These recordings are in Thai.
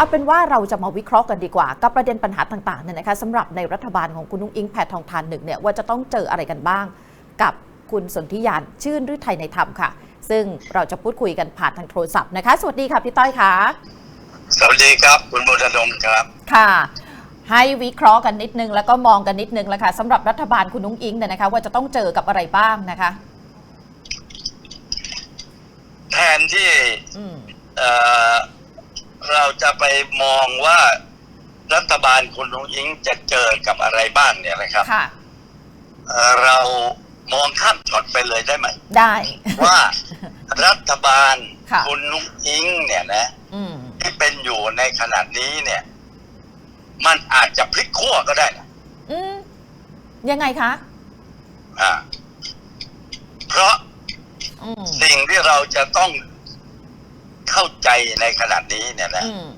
เอาเป็นว่าเราจะมาวิเคราะห์กันดีกว่า กับประเด็นปัญหาต่างๆเนี่ยนะคะสำหรับในรัฐบาลของคุณนุ้งอิงแพทองทานหนึ่งเนี่ยว่าจะต้องเจออะไรกันบ้าง กับคุณสนธิยานชื่นฤทัยในธรรมค่ะ ซึ่งเราจะพูดคุยกันผ่านทางโทรศัพท์นะคะ สวัสดีค่ะพี่ต้อยค่ะสวัสดีครับ คุณบุญดมครับค่ะ ให้วิเคราะห์กันนิดนึงแล้วก็มองกันนิดนึงแล้วค่ะสำหรับรัฐบาลคุณนุ้งอิงเนี่ยนะคะ ว่าจะต้องเจอกับอะไรบ้างนะคะแทนที่อืม เอ่อเราจะไปมองว่ารัฐบาลคุณลุงอิงจะเจอกับอะไรบ้างเนี่ยนะครับค่ะ เอ่อเรามองข้ามช็อตไปเลยได้ไหม ได้ ว่ารัฐบาลค่ะคุณลุงอิงเนี่ยนะ อืม ที่เป็นอยู่ในขนาดนี้เนี่ย มันอาจจะพลิกขั้วก็ได้นะอืม ยังไงคะ อ่า เพราะอืม สิ่งที่เราจะต้อง เข้าใจในขนาดนี้เนี่ยนะอืม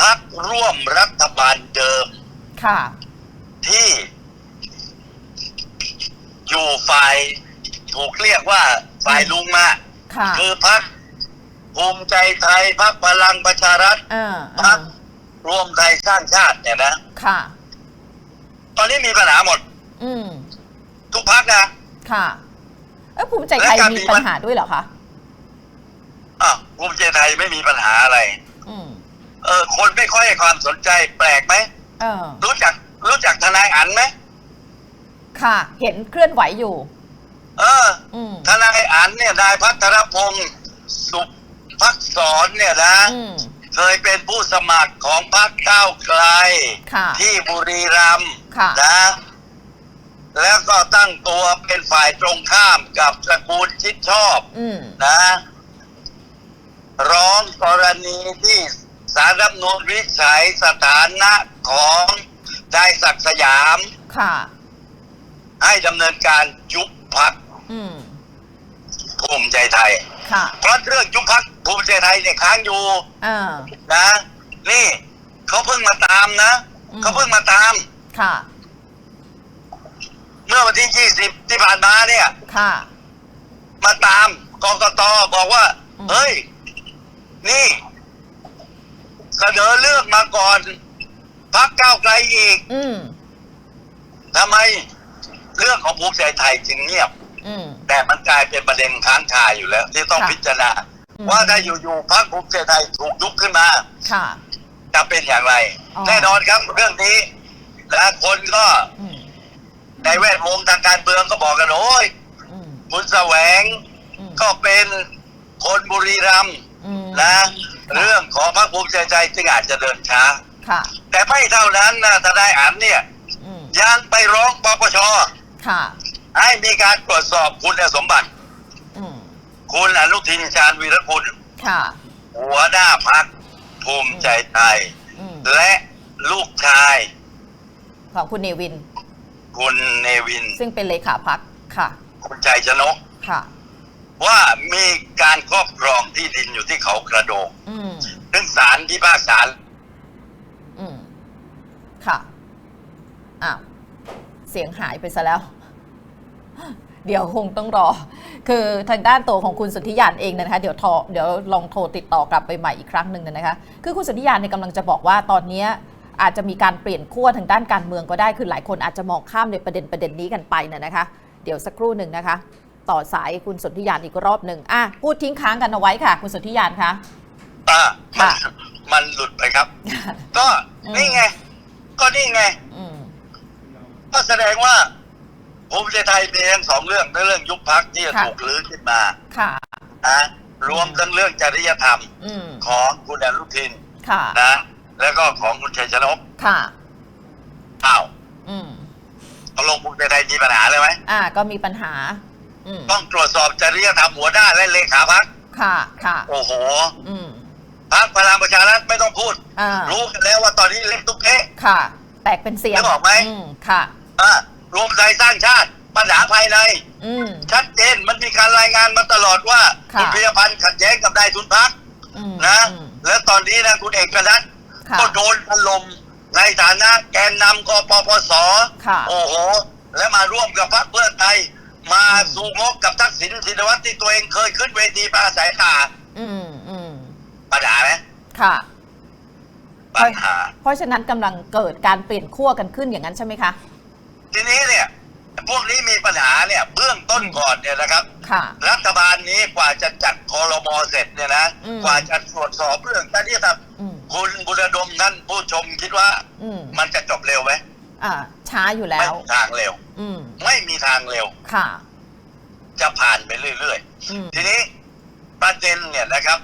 พักร่วมรัฐบาลเดิมค่ะ ที่อยู่ฝ่ายถูกเรียกว่าฝ่ายลุงมาค่ะคือพักภูมิใจไทยพักพลังประชารัฐอ่าพรรอ่าครวมไทยสร้างชาติเนี่ยนะ ค่ะ ตอนนี้มีปัญหาหมด อืมทุกพักนะ ค่ะ เอ้ยภูมิใจไทยและการมีมีปัญหาด้วยเหรอคะอะ ภูมิใจไทยไม่มีปัญหาอะไร อืมเออ คนไม่ค่อยให้ความสนใจแปลกไหมเออรู้จักรู้จักทนายอันไหมค่ะ เห็นเคลื่อนไหวอยู่ เอออืมทนายอันเนี่ยนายพัทรพงศ์สุพักษรเนี่ยนะ อืมเคยเป็นผู้สมัครของพรรคก้าวไกล ค่ะ ที่บุรีรัมย์ค่ะ นะ แล้วก็ตั้งตัวเป็นฝ่ายตรงข้ามกับตระกูลชิดชอบ อืมนะ ร้องกรณีที่สารรัฐธรรมนูลวินิจฉัยสถานะของนายศักดิ์สยาม ค่ะ ให้ดำเนินการยุบพักอืม ภูมิใจไทย ค่ะ เพราะเรื่องยุบพักภูมิใจไทยเนี่ยค้างอยู่อ่านะ นี่เขาเพิ่งมาตามนะอืม เขาเพิ่งมาตาม ค่ะ เมื่อวันที่20ที่ผ่านมาเนี่ย ค่ะ มาตามกกตบอกว่า อืม เฮ้ย นี่เสนอเลือกมาก่อนพักก้าวไกลอีกอืม ทำไม เรื่องของภูมิใจไทยจึงเงียบ อืม แต่มันกลายเป็นประเด็นค้างคาอยู่แล้ว ที่ต้องค่ะ พิจารณา อืมว่าถ้าอยู่ๆพรรคภูมิใจไทยถูกยุบขึ้นมา ค่ะ จะเป็นอย่างไร อ๋อ แน่นอนครับเรื่องนี้และคนก็อืมในแวดวงทางการเมืองก็บอกกันโอ้ยอืมคุณแสวงอืมก็เป็นคนบุรีรัมย์อืม นะเรื่องของพรรคภูมิใจไทยจึงอาจจะเดินช้าค่ะ แต่ไม่เท่านั้นนะทนายอันเนี่ยอืมยังไปร้องปปชค่ะ ให้มีการตรวจสอบคุณสมบัติอืมคุณอนุทินชาญวีรกุลค่ะ หัวหน้าพักภูมิใจไทยอืมและลูกชาย ของคุณเนวิน คุณเนวิน ซึ่งเป็นเลขาพักค่ะ คุณชัยชนกค่ะ ว่ามีการครอบครองที่ดินอยู่ที่เขากระโดงอืมซึ่งศาลพิพากษาอืมค่ะอ้าวเสียงหายไปซะแล้ว เดี๋ยวคงต้องรอ คือทางด้านตัวของคุณสุทธิยานเองนะคะ เดี๋ยวโทรเดี๋ยวลองโทรติดต่อกลับไปใหม่อีกครั้งหนึ่งนะคะ คือคุณสุทธิยานเนี่ยกำลังจะบอกว่าตอนเนี้ยอาจจะมีการเปลี่ยนขั้วทางด้านการเมืองก็ได้ คือหลายคนอาจจะมองข้ามในประเด็นประเด็นนี้กันไปน่ะนะคะ เดี๋ยวสักครู่หนึ่งนะคะ ต่อสายคุณสุทธิยานอีกรอบหนึ่งอะพูดทิ้งค้างกันเอาไว้ค่ะ คุณสุทธิยานคะอ่ามันค่ะ มันหลุดไปครับ ก็อืมนี่ไง ก็นี่ไงอืมก็แสดงว่าภูมิใจไทยมีทั้งสองเรื่องทั้งเรื่องยุบพักที่จะค่ะถูกลื้อขึ้นมา ค่ะนะรวมทั้งเรื่องจริยธรรมอืมของคุณอนุทินค่ะนะแล้วก็ของคุณชัยชนกค่ะอ้าวอืมตกลงภูมิใจไทยมีปัญหาเลยไหมอ่า ก็มีปัญหา อืมต้องตรวจสอบจริยธรรมหัวหน้าและเลขาพักค่ะ ค่ะ โอ้โหอืมพักพลังประชารัฐไม่ต้องพูด อ่ารู้กันแล้วว่าตอนนี้เล็กตุ๊กเอ๊ะ ค่ะ แตกเป็นเสียงนึกออกไหมอืมค่ะ อะรวมไทยสร้างชาติปัญหาภายใน อืม ชัดเจนมันมีการรายงานมาตลอดว่าค่ะ คุณพิยพันธ์ขัดแย้งกับนายทุนพักอืมนะ อืมแล้วตอนนี้นะคุณเอกนัทค่ะ ก็โดนถล่มในฐานะแกนนำกปปส ค่ะ โอ้โห และมาร่วมกับพรรคเพื่อไทย มาอืมสู่งบกับทักษิณชินวัตรที่ตัวเองเคยขึ้นเวทีปราศัยตาอืมอืมปัญหาไหมค่ะปัญหาเพราะฉะนั้นกำลังเกิดการเปลี่ยนขั้วกันขึ้นอย่างนั้นใช่ไหมคะ ทีนี้เนี่ยพวกนี้มีปัญหาเนี่ยเบื้องต้นก่อนเนี่ยนะครับค่ะรัฐบาลนี้กว่าจะจัดคอรมอเสร็จเนี่ยนะอืมกว่าจะตรวจสอบเรื่องแต่นี่ครับอืมคุณบุรดมท่านผู้ชมคิดว่าอืมมันจะจบเร็วไหม อ่าช้าอยู่แล้ไม่วมีทางเร็ว อืมไม่มีทางเร็ว ค่ะ จะผ่านไปเรื่อยอืม ๆ ทีนี้ประเด็นเนี่ยนะครับ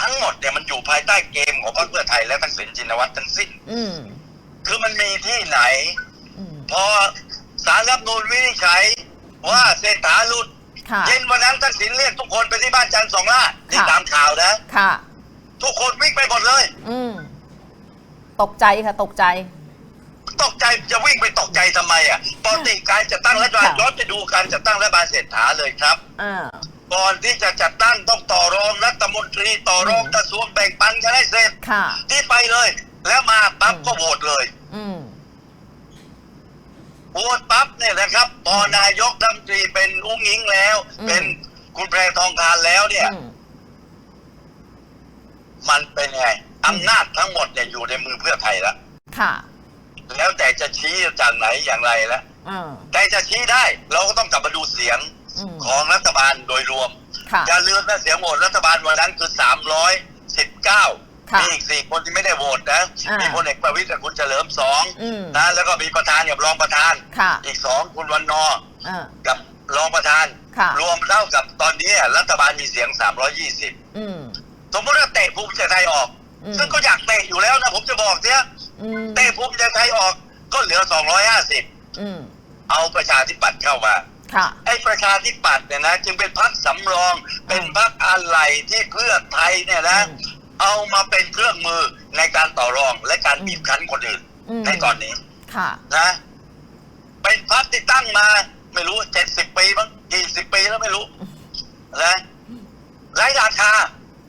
ทั้งหมดเนี่ยมันอยู่ภายใต้เกมของพรรคเพื่อไทยและทักษิณชินวัตรทั้งสิ้น อืม คือมันมีที่ไหน อืม พอสารรัฐธรรมนูลวินิจฉัยว่าเศรษฐาหลุด ค่ะ เย็นวันนั้นทักษิณเรียกทุกคนไปที่บ้านจันทร์สองล่าที่ค่ะ ตามข่าวนะ ค่ะ ทุกคนวิ่งไปหมดเลย อืม ตกใจค่ะ ตกใจ ตกใจจะวิ่งไปตกใจทำไมอะปกติการจัดตั้งรัฐบาลค่ะย้อนไปดูการจัดตั้งรัฐบาลเศรษฐาเลยครับอ่าก่อนที่จะจัดตั้งต้องต่อรองรัฐมนตรีต่อรองอืมกระทรวงแบ่งปันกันให้เสร็จค่ะที่ไปเลย แล้วมาปั๊บอืมก็โหวตเลย อืมโหวตปั๊บเนี่ยนะครับพอนายกรัฐมนตรีเป็นอุ้งอิงแล้วอืมเป็นคุณแพรทองทานแล้วเนี่ยอืมมันเป็นไงอำนาจทั้งหมดเนี่ยอยู่ในมือเพื่อไทยแล้วค่ะ แล้วแต่จะชี้จากไหนอย่างไรแล้วอ่าแต่จะชี้ได้ เราก็ต้องกลับมาดูเสียงอืม ของรัฐบาลโดยรวม ค่ะ อย่าลืมนะเสียงโหวตรัฐบาลวันนั้นคือ 319 ค่ะมีอีกสี่คนที่ไม่ได้โหวตนะ อ่ามีมีพลเอกประวิตรกับคุณเฉลิมสองอืม นะ แล้วก็มีประธานกับรองประธาน ค่ะ อีกสองคุณวันนอร์อ่ากับรองประธาน ค่ะ รวมเท่ากับตอนนี้รัฐบาลมีเสียง 320 อืม สมมติว่าเตะภูมิใจไทยออก อืม ซึ่งก็อยากเตะอยู่แล้วนะผมจะบอกเนี่ย อืมเตะภูมิใจไทยออกก็เหลือ250อืมเอาประชาธิปัตย์เข้ามาค่ะ ไอ้ประชาธิปัตย์เนี่ยนะจึงเป็นพรรคสำรองเป็นพรรคอะไรที่เพื่อไทยเนี่ยนะ อืม เอามาเป็นเครื่องมือในการต่อรองและการอืมบีบคั้นคนอื่นอืมในตอนนี้ ค่ะ นะเป็นพรรคที่ตั้งมา ไม่รู้เจ็ดสิบปีมั้งกี่สิบปีแล้วไม่รู้นะไร้ราคา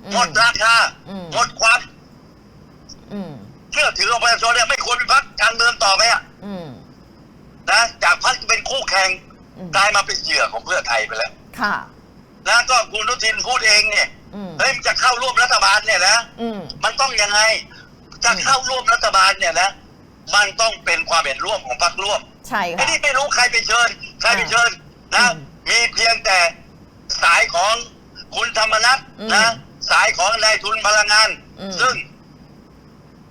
อืมหมดราคา อืม หมดความอืม เชื่อถือของประชาชนเนี่ยไม่ควรเป็นพรรคการเมืองต่อไปอะอืมนะจากพรรคที่เป็นคู่แข่งอืมกลายมาเป็นเหยื่อของเพื่อไทยไปแล้วค่ะ นะก็คุณอนุทินพูดเองเนี่ยอืมเฮ้ยมันจะเข้าร่วมรัฐบาลเนี่ยนะ อืม มันต้องยังไงจะอืมเข้าร่วมรัฐบาลเนี่ยนะ มันต้องเป็นความเห็นร่วมของพรรคร่วมใช่ไอ้ค่ะ นี่ไม่รู้ใครไปเชิญ ใครไปเชิญนะ อืมมีเพียงแต่สายของคุณธรรมนัฐอืมนะสายของนายทุนพลังงาน อืม ซึ่ง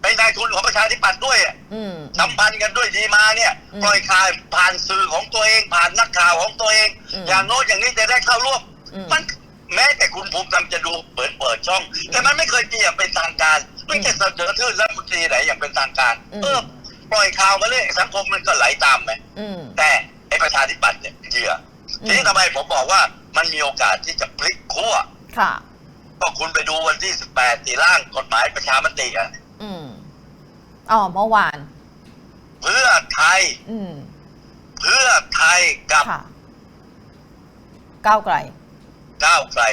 เป็นนายทุนของประชาธิปัตย์ด้วยอะอืม สัมพันธ์กันด้วยดีมาเนี่ย อืมปล่อยข่าวผ่านสื่อของตัวเองผ่านนักข่าวของตัวเอง อืม อย่างโน้นอย่างนี้จะได้เข้าร่วม อืม มันแม้แต่คุณภูมิธรรมจะดูเปิดเปิดช่อง แต่มันไม่เคยมีอย่างเป็นทางการไม่จะเสนอชื่อรัฐมนตรีไหนอย่างเป็นทางการ อืม เออปล่อยข่าวมาเลยสังคมมันก็ไหลตามไปอืม แต่ไอ้ประชาธิปัตย์เนี่ยเหยื่ออม ทีนี้ทำไมผมบอกว่ามันมีโอกาสที่จะพลิกขั้วค่ะ ก็คุณไปดูวันที่ 18ที่ร่างกฎหมายประชามติอะ อืมอ๋อเมื่อวาน เพื่อไทย อืม เพื่อไทยกับค่ะ ก้าวไกล ก้าวไกล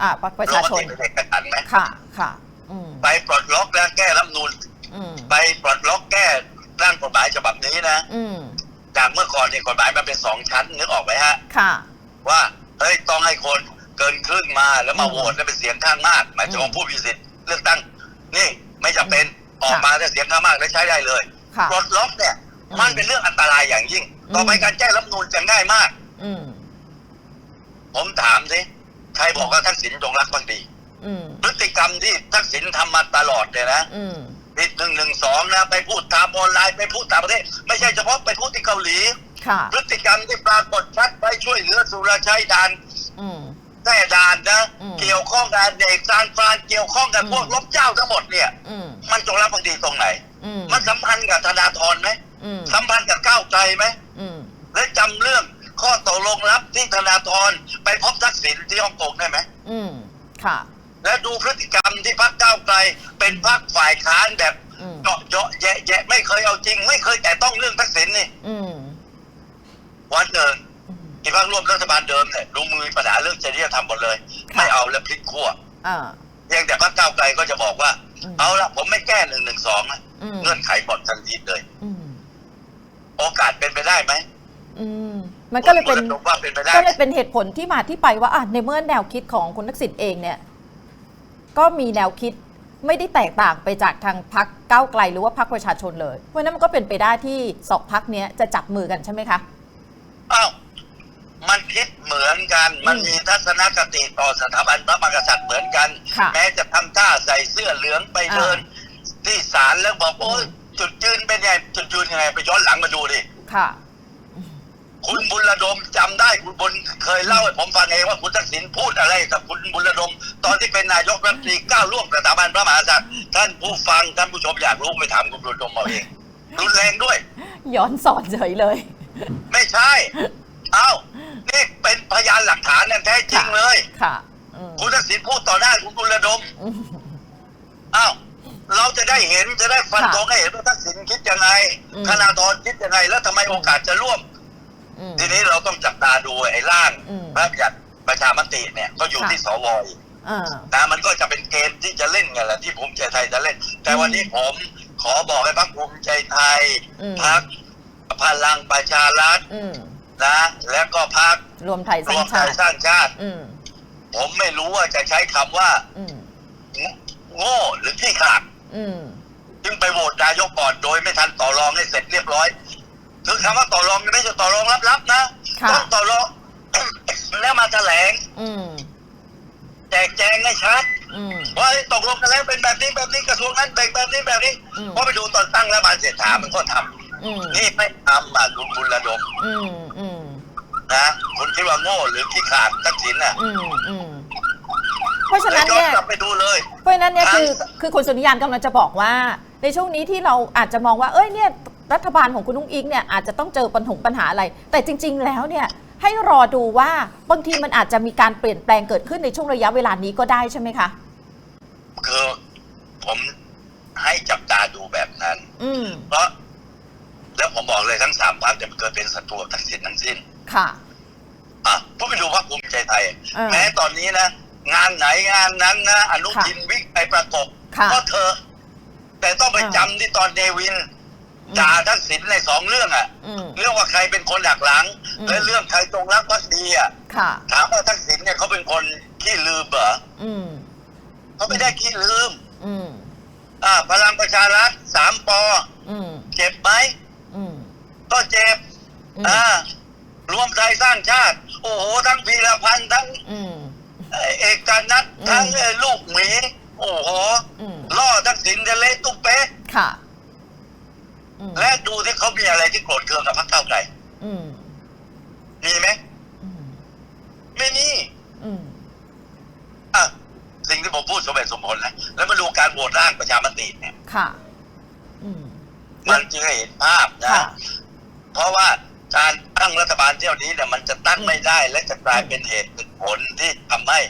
อ่าประประชาชน ลงมติเป็นเอกฉันท์ไหมค่ะ ค่ะ อืม ไปปลดล็อกและแก้รัฐธรรมนูลอืม ไปปลดล็อกแก้ร่างกฎหมายฉบับนี้นะอืม จากเมื่อก่อนเนี่ยกฎหมายมันเป็นสองชั้นนึกออกไหมฮะ ค่ะ ว่าเฮ้ยต้องให้คนเกินครึ่งมาแล้วมาอืมโหวตแล้วเป็นเสียงข้างมาก หมายถึงอืมว่าผู้มีสิทธิ์เลือกตั้ง นี่ไม่จำเป็น อืมออกมาแล้วเสียงข้างมากแล้วใช้ได้เลยค่ะ ปลดล็อกเนี่ยอืมมันเป็นเรื่องอันตรายอย่างยิ่ง อืม ต่อไปการแก้รัฐธรรมนูลจะง่ายมาก อืม ผมถามสิใครบอกว่าทักษิณจงรักภักดี อืม พฤติกรรมที่ทักษิณทำมาตลอดเนี่ยนะอืม ผิดหนึ่งหนึ่งสองนะไปพูดตามออนไลน์ไปพูดต่างประเทศ ไม่ใช่เฉพาะไปพูดที่เกาหลี ค่ะ พฤติกรรมที่ปรากฏชัดไปช่วยเหลือสุรชัยดาน อืม แท้ดานนะ อืม เกี่ยวข้องกับเด็กซานฟรานเกี่ยวข้องกับอืมพวกลบเจ้าทั้งหมดเนี่ย อืมมันจงรักภักดีตรงไหน อืมมันสัมพันธ์กับธนาธรไหมอืมสัมพันธ์กับก้าวไกลไหมอืมและจำเรื่องข้อตกลงลับที่ธนาธรไปพบทักษิณที่ฮ่องกงได้ไหมอืมค่ะ และดูพฤติกรรมที่พรรคก้าวไกล เป็นพรรคฝ่ายค้านแบบอืม เจาะเจาะแยะแยะไม่เคยเอาจริง ไม่เคยแต่ต้องเรื่องทักษิณนี่ อืม วันเดิน อืม ที่ พรรคร่วมรัฐบาลเดิมเนี่ยดูมือมีปัญหาเรื่องจริยธรรมหมดเลยค่ะไม่เอาแล้วพลิกขั้วอ่าเพียงแต่พรรคก้าวไกลก็จะบอกว่าอืมเอาละผมไม่แก้หนึ่งหนึ่งสองนะอืมเงื่อนไขหมดทันทีเลยอืมโอกาสเป็นไปได้ไหมอืมมันก็เลยเป็นผมว่าเป็นไปได้ก็เลยเป็นเหตุผลที่มาที่ไปว่าอะในเมื่อแนวคิดของคุณทักษิณเองเนี่ย ก็มีแนวคิดไม่ได้แตกต่างไปจากทางพักก้าวไกลหรือว่าพักประชาชนเลย เพราะฉะนั้นมันก็เป็นไปได้ที่สองพักนี้ยจะจับมือกันใช่ไหมคะอ้าว มันคิดเหมือนกัน มันมีทัศนคติต่อสถาบันพระมหากษัตริย์เหมือนกัน ค่ะแม้จะทำท่าใส่เสื้อเหลืองไปเดิน ที่ศาลแล้วบอกโอ้ยอืมจุดยืนเป็นไง จุดยืนยังไงไปย้อนหลังมาดูดิ ค่ะ คุณบุญระดมจำได้คุณบุญเคยเล่าให้ผมฟังเองว่าคุณทักษิณพูดอะไรกับคุณบุญระดม ตอนที่เป็นนายกรัฐมนตรีก้าวล่วงสถาบันพระมหากษัตริย์ท่านผู้ฟังท่านผู้ชมอยากรู้ไปถามคุณบุญระดมเอาเองรุนแรงด้วย ย้อนสอนเฉยเลย ไม่ใช่ เอ้านี่เป็นพยานหลักฐานเนี่ยแท้จริงเลย ค่ะอืมคุณทักษิณพูดต่อหน้าคุณบุญระดมอืมเอ้าเราจะได้เห็นจะได้ฟันค่ะธงให้เห็นว่าทักษิณคิดยังไงอืม ธนาธรคิดยังไง แล้วทำไมโอกาสจะร่วม อืม ทีนี้เราต้องจับตาดูไอ้ร่างอืมพระบัญญัติประชามติเนี่ยก็อยู่ค่ะ ที่สวอีกอ่านะมันก็จะเป็นเกมที่จะเล่นกันแหละที่ภูมิใจไทยจะเล่น แต่อืมวันนี้ผมขอบอกให้พรรคภูมิใจไทยอืม พรรคพลังประชารัฐ อืม นะ แล้วก็พรรครวมไทยสรร้าวงมไทชายติสร้างชาติ อืม ผมไม่รู้ว่าจะใช้คำว่า อืม โง่หรือขี้ขลาด อืม จึงไปโหวตนายกก่อนโดยไม่ทันต่อรองให้เสร็จเรียบร้อยคือคำว่าต่อรองไม่ใช่ต่อรองลับๆนะค่ะ ต้องต่อรอง แล้วมาแถลงอืม แจกแจงให้ชัดอืม ว่าเอ้ยตกลงกันแล้วเป็นแบบนี้แบบนี้กระทรวงนั้นแบ่งแบบนี้แบบนี้อืม เพราะไปดูตอนตั้งรัฐบาลเศรษฐามันก็ทำ อืมนี่ไม่ทำอะคุณคุณระดมอืมอืมนะคุณคิดว่าโง่หรือขี้ขลาดทักษิณน่ะอืมอืมเพราะฉะแล้วนั้นย้อนเนี่ย กลับไปดูเลย เพราะฉะนั้นเนี่ยทางคือคือคุณสุนิยานกำลังจะบอกว่า ในช่วงนี้ที่เราอาจจะมองว่าเอ้ยเนี่ยรัฐบาลของคุณนุ้งอิงเนี่ยอาจจะต้องเจอปัญหาปัญหาอะไร แต่จริง ๆ แล้วเนี่ยให้รอดูว่าบางทีมันอาจจะมีการเปลี่ยนแปลงเกิดขึ้นในช่วงระยะเวลานี้ก็ได้ใช่ไหมคะ คือผมให้จับตาดูแบบนั้น อืม เพราะ แล้วผมบอกเลยทั้งสามพรรคจะเกิดเป็นศัตรูกับทักษิณทั้งสิ้น ค่ะ อะพวกไปดูพรรคภูมิใจไทย เออแม้ตอนนี้นะ งานไหนงานนั้นนะอนุทินวิกไปประกบค่ะก็เธอะแต่ต้องไปเออ จำที่ตอนเนวินอืมด่าทักษิณในสองเรื่องอะอืม เรื่องว่าใครเป็นคนหักหลัง อืม และเรื่องใครตรงรักภักดีอะค่ะ ถามว่าทักษิณเนี่ยเขาเป็นคนขี้ลืมเหรออืม เขาไม่ได้ขี้ลืม อืม อ่าพลังประชารัฐสามปอ อืม เจ็บไหมอืม ก็เจ็บอืมอ่ารวมไทยสร้างชาติ โอ้โห ทั้งพีรพันธ์ทั้งอืมเอกการนัทอืมทั้งไอ้ลูกหมี โอ้โหอืมล่อทักษิณจะเละตุ๊บเป๊ะค่ะอืมและดูที่เขามีอะไรที่โกรธเคืองกับพรรคเก้าวไกลอืมมีไหมอืมไม่มีอืมอะสิ่งที่ผมพูดสมเหตุสมผลนะแล้วมาดูการโหวตร่างประชามติเนี่ย ค่ะอืมมันจึงให้เห็นภาพนะค่ะ เพราะว่าการตั้งรัฐบาลเที่ยวนี้เนี่ยมันจะตั้งไม่ได้และจะกลายเป็นเหตุเป็นผลที่ทำให้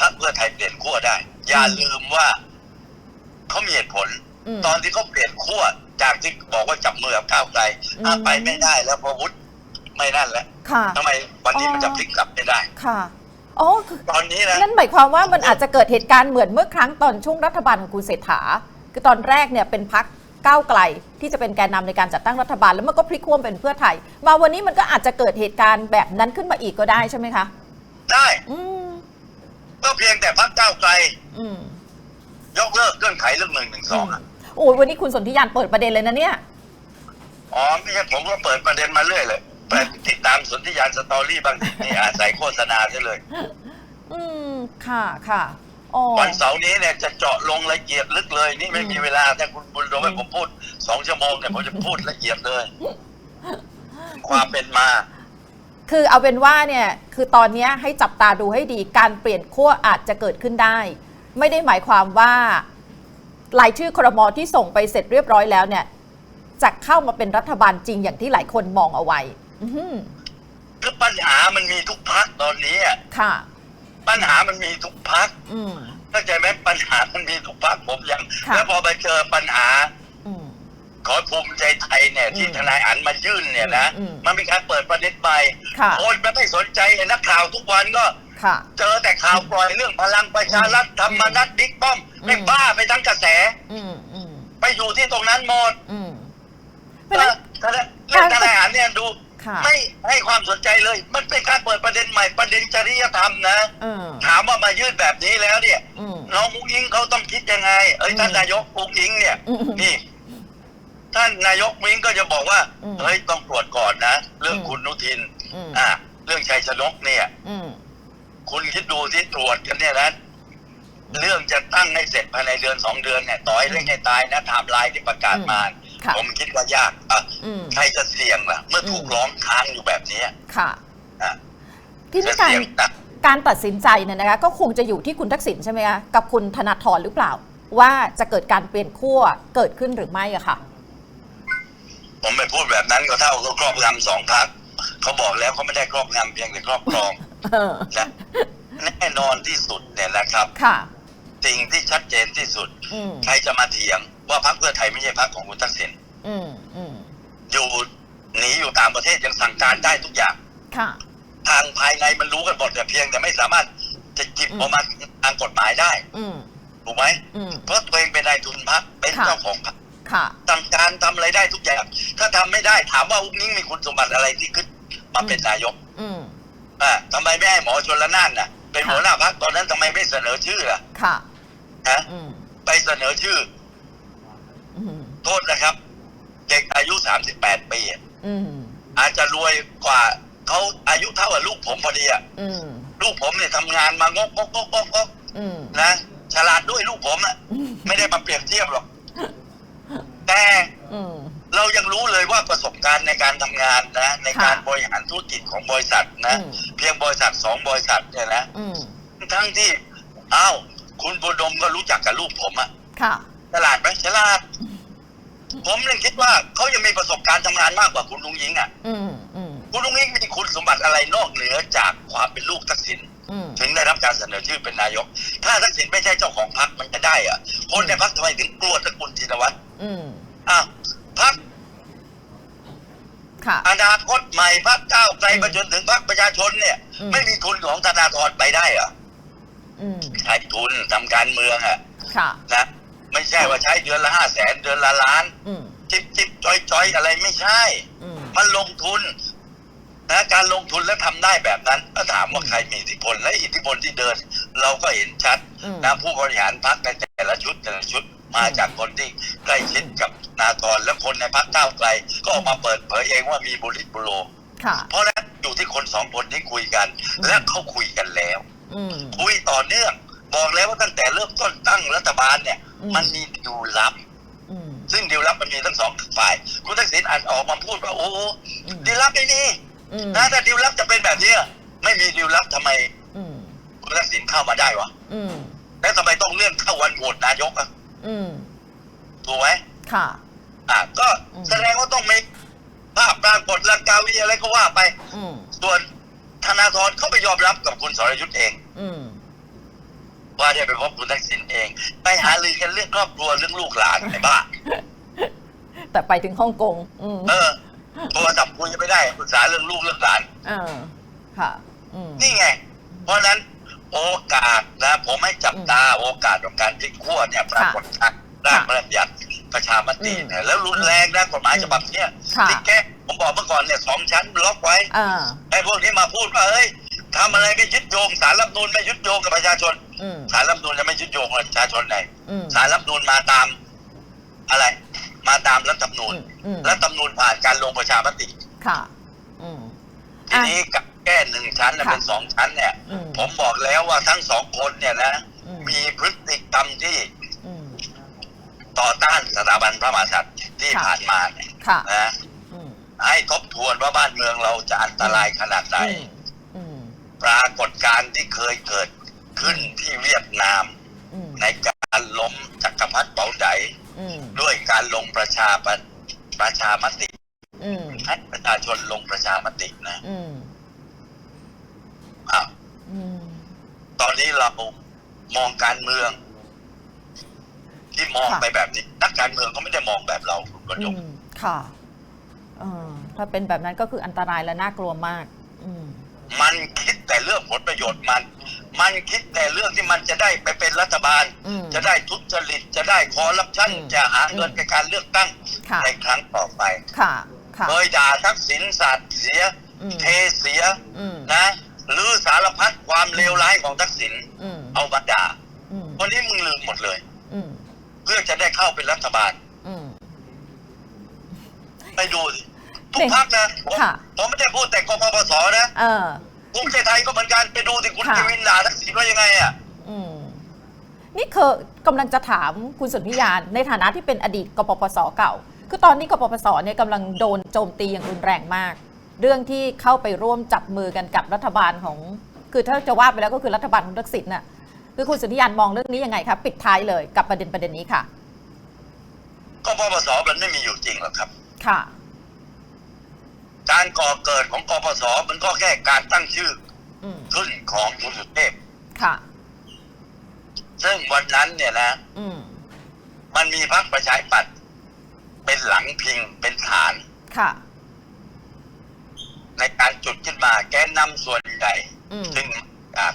พรรคเพื่อไทยเปลี่ยนขั้วได้ อย่าลืมว่าเขามีเหตุผลอืมตอนที่เขาเปลี่ยนขั้วจากที่บอกว่าจับมือกับก้าวไกลอะอืมไปไม่ได้แล้วเพราะวุฒิไม่นั่นแล้วค่ะทำไมวันนี้อ๋อมันจะพลิกกลับไม่ได้ค่ะอ๋อคือตอนนี้นะนั่นหมายความว่ามันอาจจะเกิดเหตุการณ์เหมือนเมื่อครั้งตอนช่วงรัฐบาลของคุณเศรษฐาคือตอนแรกเนี่ยเป็นพัก ก้าวไกล ที่จะเป็นแกนนำในการจัดตั้งรัฐบาล แล้วมันก็พลิกคว่ำเป็นเพื่อไทย มาวันนี้มันก็อาจจะเกิดเหตุการณ์แบบนั้นขึ้นมาอีกก็ได้ใช่ไหมคะ ได้อืมก็เพียงแต่พรรคก้าวไกลอืมยกเลิกเงื่อนไขเรื่องหนึ่งหนึ่งสองอะโอ้ยวันนี้คุณสนธิยานเปิดประเด็นเลยนะเนี่ยอ๋อไม่ใช่ผมก็เปิดประเด็นมาเรื่อยเลยไปติดตามสนธิยานสตอรี่บางทีนี่อาศัยโฆษณาใช่เลย อืมค่ะค่ะ อ๋อ วันเสาร์นี้เนี่ยจะเจาะลงละเอียดลึกเลย นี่ไม่อืมมีเวลาถ้าคุณบุญรวมให้ผมพูดสองชั่วโมงเนี่ยผมจะพูดละเอียดเลย ความเป็นมา คือเอาเป็นว่าเนี่ยคือตอนเนี้ยให้จับตาดูให้ดีการเปลี่ยนขั้วอาจจะเกิดขึ้นได้ ไม่ได้หมายความว่ารายชื่อครมที่ส่งไปเสร็จเรียบร้อยแล้วเนี่ยจะเข้ามาเป็นรัฐบาลจริงอย่างที่หลายคนมองเอาไว้ อือหือคือปัญหามันมีทุกพักตอนนี้อะค่ะ ปัญหามันมีทุกพักอืม เข้าใจไหมปัญหามันมีทุกพักผมยังค่ะ แล้วพอไปเจอปัญหาอืม ขอภูมิใจไทยเนี่ยที่อืมทนายอันมายื่นเนี่ยนะอืมมันมีการเปิดประเด็นใหม่ค่ะ คนมันไม่สนใจไอ้นักข่าวทุกวันก็ ค่ะ เจอแต่ข่าวปล่อยเรื่องพลังประชารัฐธรรมนัฐบิ๊กป้อมอืมไม่บ้าไปทั้งกระแส อืมอืมไปอยู่ที่ตรงนั้นหมดอืมเพราะฉะนั้นทนายเรื่องทนายอันเนี่ยดู ค่ะไม่ให้ความสนใจเลย มันเป็นการเปิดประเด็นใหม่ประเด็นจริยธรรมนะเออถามว่ามายื่นแบบนี้แล้วเนี่ยอืม น้องอุ้งอิงเขาต้องคิดยังไง เอ้ยอืมท่านนายกอุ้งอิงเนี่ยอืมนี่ ท่านนายกอุ้งอิงก็จะบอกว่าอืมเฮ้ยต้องตรวจก่อนนะเรื่องอืม คุณนุทิน อืมอ่า เรื่องชัยชนกเนี่ย อืมคุณคิดดูที่ตรวจกันเนี่ยนะเรื่องจะตั้งให้เสร็จภายในเดือนสองเดือนเนี่ยต่อให้เรื่องให้ตายนะไทม์ไลน์ที่ประกาศมาค่ะ ผมคิดว่ายากอะอืม ใครจะเสี่ยงล่ะ เมื่อถูกอืม ร้องค้างอยู่แบบนี้ค่ะ อะที่จะนี่การเสี่ยงนะการตัดสินใจเนี่ยนะคะก็คงจะอยู่ที่คุณทักษิณใช่ไหมคะกับคุณธนาธรหรือเปล่า ว่าจะเกิดการเปลี่ยนขั้วเกิดขึ้นหรือไม่อะค่ะ ผมไปพูดแบบนั้นก็เท่ากับครอบงำสองพักเขาบอกแล้วเขาไม่ได้ครอบงำเพียงแต่ครอบครองเออ นะแน่นอนที่สุดเนี่ยนะครับ ค่ะ สิ่งที่ชัดเจนที่สุด อืม ใครจะมาเถียง ว่าพรรคเพื่อไทยไม่ใช่พรรคของคุณทักษิณอืมอืมอยู่หนีอยู่ต่างประเทศยังสั่งการได้ทุกอย่าง ค่ะ ทางภายในมันรู้กันหมดแต่เพียงแต่ไม่สามารถจะจิบอืมออกมาทางกฎหมายได้อืมถูกไหมอืม เพราะตัวเองเป็นนายทุนพรรคเป็นค่ะ เจ้าของพรรคค่ะ สั่งการทำอะไรได้ทุกอย่าง ถ้าทำไม่ได้ถามว่าอุ้งนิ้งมีคุณสมบัติอะไรที่ขึ้นมาเป็นนายกอืม อ่าทำไมไม่ให้หมอชนละนานน่ะ เป็นค่ะ หัวหน้าพักตอนนั้นทำไมไม่เสนอชื่อล่ะค่ะ ฮะ อืม ไปเสนอชื่ออืม โทษนะครับ เด็กอายุ38ปีอะอืม อาจจะรวยกว่าเขาอายุเท่ากับลูกผมพอดีอะอืม ลูกผมเนี่ยทำงานมางกงกงกงกอืม นะฉลาดด้วยลูกผมอะไม่ได้มาเปรียบเทียบหรอก แต่อืม เรายังรู้เลยว่าประสบการณ์ในการทำงานนะ ในการค่ะ บริหารธุรกิจของบริษัทนะอืมเพียงบริษัทสองบริษัทเนี่ยนะ อืม ทั้งที่ อ้าว คุณบุดมก็รู้จักกับลูกผมอะค่ะ ฉลาดไหมฉลาด ผมยังคิดว่าเขายังมีประสบการณ์ทำงานมากกว่าคุณลุงยิงอะอืมอืมคุณลุงยิงมีคุณสมบัติอะไรนอกเหนือจากความเป็นลูกทักษิณอืม ถึงได้รับการเสนอชื่อเป็นนายก ถ้าทักษิณไม่ใช่เจ้าของพรรคมันจะได้อะคนในพรรคทำไมถึงกลัวตระกูลชินวัตรอืม อ้าวพรรคค่ะ อนาคตใหม่พรรคก้าวไกลอืมไปจนถึงพรรคประชาชนเนี่ย อืม ไม่มีทุนของธนาธรไปได้เหรออืมใช้ทุนทำการเมืองอะค่ะ นะ ไม่ใช่ว่าใช้เดือนละห้าแสนเดือนละล้านอืมจิบจิบจอยจอยอะไรไม่ใช่ อืมมันลงทุนนะการลงทุนแล้วทำได้แบบนั้นก็ถามว่าใครมีอิทธิพลและอิทธิพลที่เดิน เราก็เห็นชัดอืม นะผู้บริหารพรรคในแต่ละชุดแต่ละชุดมาจากคนที่ใกล้ชิดกับนาตอนและคนในพรรคก้าวไกล ก็ออกมาเปิดเผยเองว่ามีบุริษบุโร ค่ะ เพราะฉะนั้นอยู่ที่คนสองคนที่คุยกัน อืม และเขาคุยกันแล้ว อืม คุยต่อเนื่อง บอกแล้วว่าตั้งแต่เริ่มต้นตั้งรัฐบาลเนี่ยอื มมันมีดิวลับอืมซึ่งดิวลับมันมีทั้งสองฝ่าย คุณทักษิณอาจออกมาพูดว่าโอ้โหอืมดิวลับไม่มีอืมนะถ้าดิวลับจะเป็นแบบเนี้ยไม่มีดิวลับทำไมอืมคุณทักษิณเข้ามาได้วะอืมแล้วทำไมต้องเลื่อนเข้าวันโหวตนายกอะอืมถูกไหมค่ะอะก็อืมแสดงว่าต้องมีภาพปรากฏลังกาวีอะไรก็ว่าไปอืมส่วนธนาธรเขาไปยอมรับกับคุณสรยุทธ์เอง อืม ว่าได้ไปพบคุณทักษิณเอง ไปหาลือกันเรื่องครอบครัวเรื่องลูกหลานไอ้บ้าแต่ไปถึงฮ่องกงอืมเออโทรศัพท์คุยยังไม่ได้ปรึกษาเรื่องลูกเรื่องหลานเออค่ะ อืมนี่ไง เพราะฉะนั้นโอกาสนะ ผมให้จับตาโอกาสของการพลิกขั้วเนี่ยปรากฏชัดร่างพระราชบัญญัติประชามติเนี่ยแล้วรุนแรงนะกฎหมายฉบับเนี้ยค่ะที่แก้ผมบอกเมื่อก่อนเนี่ยสองชั้นล็อกไว้อ่าไอ้พวกนี้มาพูดว่าเอ้ยทำอะไรไม่ยึดโยงสารรัฐธรรมนูลไม่ยึดโยงกับประชาชนอืม สารรัฐธรรมนูลจะไม่ยึดโยงกับประชาชนไหนอืมสารรัฐธรรมนูลมาตาม อะไร มาตามรัฐธรรมนูอืญมอืมรัฐธรรมนูญผ่านการลงประชามติค่ะอืมทีนี้กับแก้หนึ่งชั้นน่ะค่ะเป็นสองชั้นเนี่ยอืมผมบอกแล้วว่าทั้งสองคนเนี่ยนะอืมมีพฤติกรรมที่อืมต่อต้านสถาบันพระมหากษัตริย์ที่ค่ะผ่านมาเนี่ยค่ะนะอืมให้ทบทวนว่าบ้านเมืองเราจะอันตรายขนาดไหนอืมอืมปรากฏการณ์ที่เคยเกิด ขึ้นที่เวียดนามอืมในการล้มจักรพรรดิเป๋าไดอืมด้วยการลงประชาปประชามติอืมให้ประชาชนลงประชามตินะอืมอ้าวอืมตอนนี้เรามองการเมือง ที่มองค่ะไปแบบนี้นักการเมืองก็ไม่ได้มองแบบเราคุณประยอืงมค่ะเออถ้าเป็นแบบนั้นก็คืออันตรายและน่ากลัวมาก อืม มันคิดแต่เรื่องผลประโยชน์มัน มันคิดแต่เรื่องที่มันจะได้ไปเป็นรัฐบาลอืมจะได้ทุจริตจะได้คอร์รัปชันอืมจะหาเงินอืมในการเลือกตั้งค่ะในครั้งต่อไปค่ะค่ะเคยด่าทักษิณสัตว์เสียอืมเทเสียอืมนะหรือสารพัดความเลวร้ายของทักษิณอืมเอามาด่าอืมวันนี้มึงลืมหมดเลยอืมเพื่อจะได้เข้าเป็นรัฐบาลอืมไปดูสิทุกเนี่ยพักนะผมค่ะผมไม่ได้พูดแต่กปปสนะเออ ภูมิใจไทยก็เหมือนกันไปดูสิคุณค่ะกวินด่าทักษิณว่ายังไงอะอืมนี่คือกำลังจะถามคุณสุนทรยานในฐานะที่เป็นอดีตกปปสเก่า คือตอนนี้กปปสเนี่ยกำลังโดนโจมตีอย่างรุนแรงมาก เรื่องที่เข้าไปร่วมจับมือกันกับรัฐบาลของ คือถ้าจะว่าไปแล้วก็คือรัฐบาลของทักษิณน่ะคือคุณสุนทรยานมองเรื่องนี้ยังไงครับปิดท้ายเลยกับประเด็นประเด็นนี้ค่ะกปปสมันไม่มีอยู่จริงหรอกครับ ค่ะ การก่อเกิดของกปปสมันก็แค่การตั้งชื่ออืมขึ้นของคุณสุเทพค่ะ ซึ่งวันนั้นเนี่ยนะอืมมันมีพรรคประชาธิปัตย์เป็นหลังพิงเป็นฐานค่ะ ในการจุดขึ้นมาแกนนำส่วนใหญ่อืมซึ่งจาก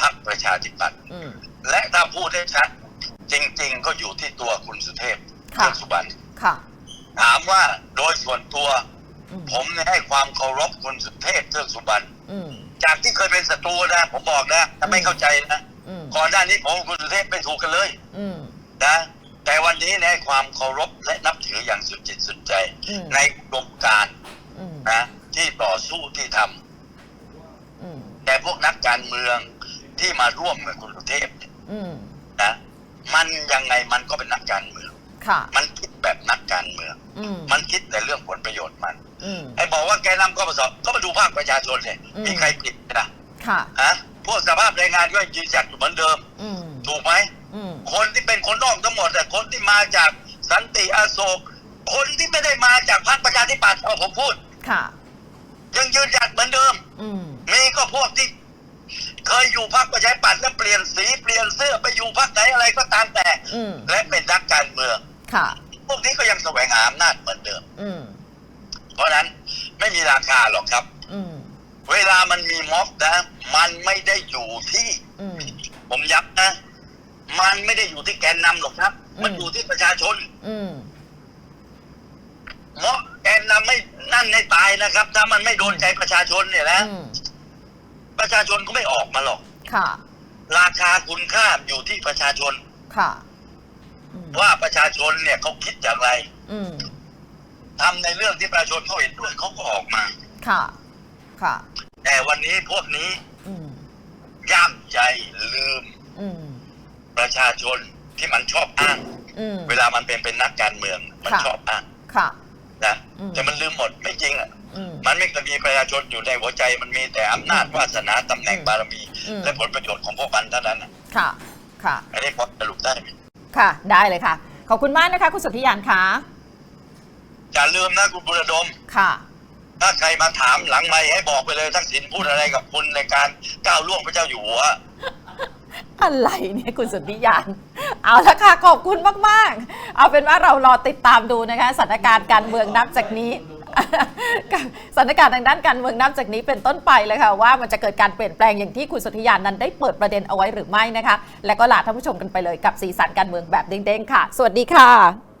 พรรคประชาธิปัตย์อืมและถ้าพูดให้ชัด จริง ๆ ก็อยู่ที่ตัวคุณสุเทพค่ะเทือกสุบรรณค่ะถามว่าโดยส่วนตัวอืม ผมเนี่ยให้ความเคารพคุณสุเทพเทือกสุบรรณอืม จากที่เคยเป็นศัตรูนะ ผมบอกนะถ้าไม่เข้าใจนะอืมก่อนหน้านี้ผมกับคุณสุเทพไม่ถูกกันเลยอืมนะ แต่วันนี้เนี่ยให้ความเคารพและนับถืออย่างสุดจิตสุดใจ อืมในอุดมการณ์อืมนะ ที่ต่อสู้ที่ทำอืมแต่พวกนักการเมืองที่มาร่วมกับคุณสุเทพเนี่ยอืมนะมันยังไงมันก็เป็นนักการเมือง ค่ะ มันคิดแบบนักการเมือง อืมมันคิดแต่เรื่องผลประโยชน์มัน อืม ไอ้บอกว่าแกนำกปสก็มาดูภาคประชาชนเลยอืม มีใครผิดนะค่ะ ฮะพวกสภาพแรงงานก็ยังยืนหยัดอยู่เหมือนเดิม อืม ถูกไหม อืม คนที่เป็นคนนอกทั้งหมดแต่คนที่มาจากสันติอโศก คนที่ไม่ได้มาจากพรรคประชาธิปัตย์เอาผมพูด ค่ะ ยังยืนหยัดเหมือนเดิม อืม มีก็พวกที่ เคยอยู่พรรคประชาธิปัตย์แล้วเปลี่ยนสีเปลี่ยนเสื้อไปอยู่พรรคไหนอะไรก็ตามแต่ อืม และเป็นนักการเมือง ค่ะ พวกนี้ก็ยังแสวงหาอำนาจเหมือนเดิม อืม เพราะฉะนั้นไม่มีราคาหรอกครับ อืม เวลามันมีม็อบนะ มันไม่ได้อยู่ที่ อืม ผมย้ำนะ มันไม่ได้อยู่ที่แกนนำหรอกครับ มันอืม อยู่ที่ประชาชนอืม ม็อบแกนนำไม่นั่นให้ตายนะครับ ถ้ามันไม่โดนใจประชาชนเนี่ยนะอืม ประชาชนก็ไม่ออกมาหรอก ค่ะ ราคาคุณค่าอยู่ที่ประชาชน ค่ะ อืม ว่าประชาชนเนี่ยเขาคิดอย่างไร อืม ทำในเรื่องที่ประชาชนเขาเห็นด้วยเขาก็ออกมา ค่ะ ค่ะ แต่วันนี้พวกนี้อืมย่ามใจลืมอืมประชาชนที่มันชอบอ้าง อืม เวลามันเป็นเป็นนักการเมือง มันค่ะ ชอบอ้างค่ะ นะอืม แต่มันลืมหมดไม่จริงอะอืม มันไม่เคยมีประชาชนอยู่ในหัวใจ มันมีแต่อำนาจวาสนาตำแหน่งอืมบารมี อืม และผลประโยชน์ของพวกมันเท่านั้นน่ะค่ะ ค่ะ อันนี้พอสรุปได้ไหม ค่ะ ได้เลยค่ะ ขอบคุณมากนะคะ คุณสุทธิยานค่ะ อย่าลืมนะคุณบุรดม ค่ะ ถ้าใครมาถามหลังไม่ให้บอกไปเลยทักษิณพูดอะไรกับคุณในการก้าวล่วงพระเจ้าอยู่หัว อะไรเนี่ยคุณสุทธิยาน เอาละค่ะ ขอบคุณมาก ๆ เอาเป็นว่าเรารอติดตามดูนะคะสถานการณ์การเมืองนับจากนี้ สถานการณ์ทางด้านการเมืองนับจากนี้เป็นต้นไปเลยค่ะ ว่ามันจะเกิดการเปลี่ยนแปลงอย่างที่คุณสุทธิยานนั้นได้เปิดประเด็นเอาไว้หรือไม่นะคะ และก็ลาท่านผู้ชมกันไปเลยกับสีสันการเมืองแบบเด้งๆค่ะ สวัสดีค่ะ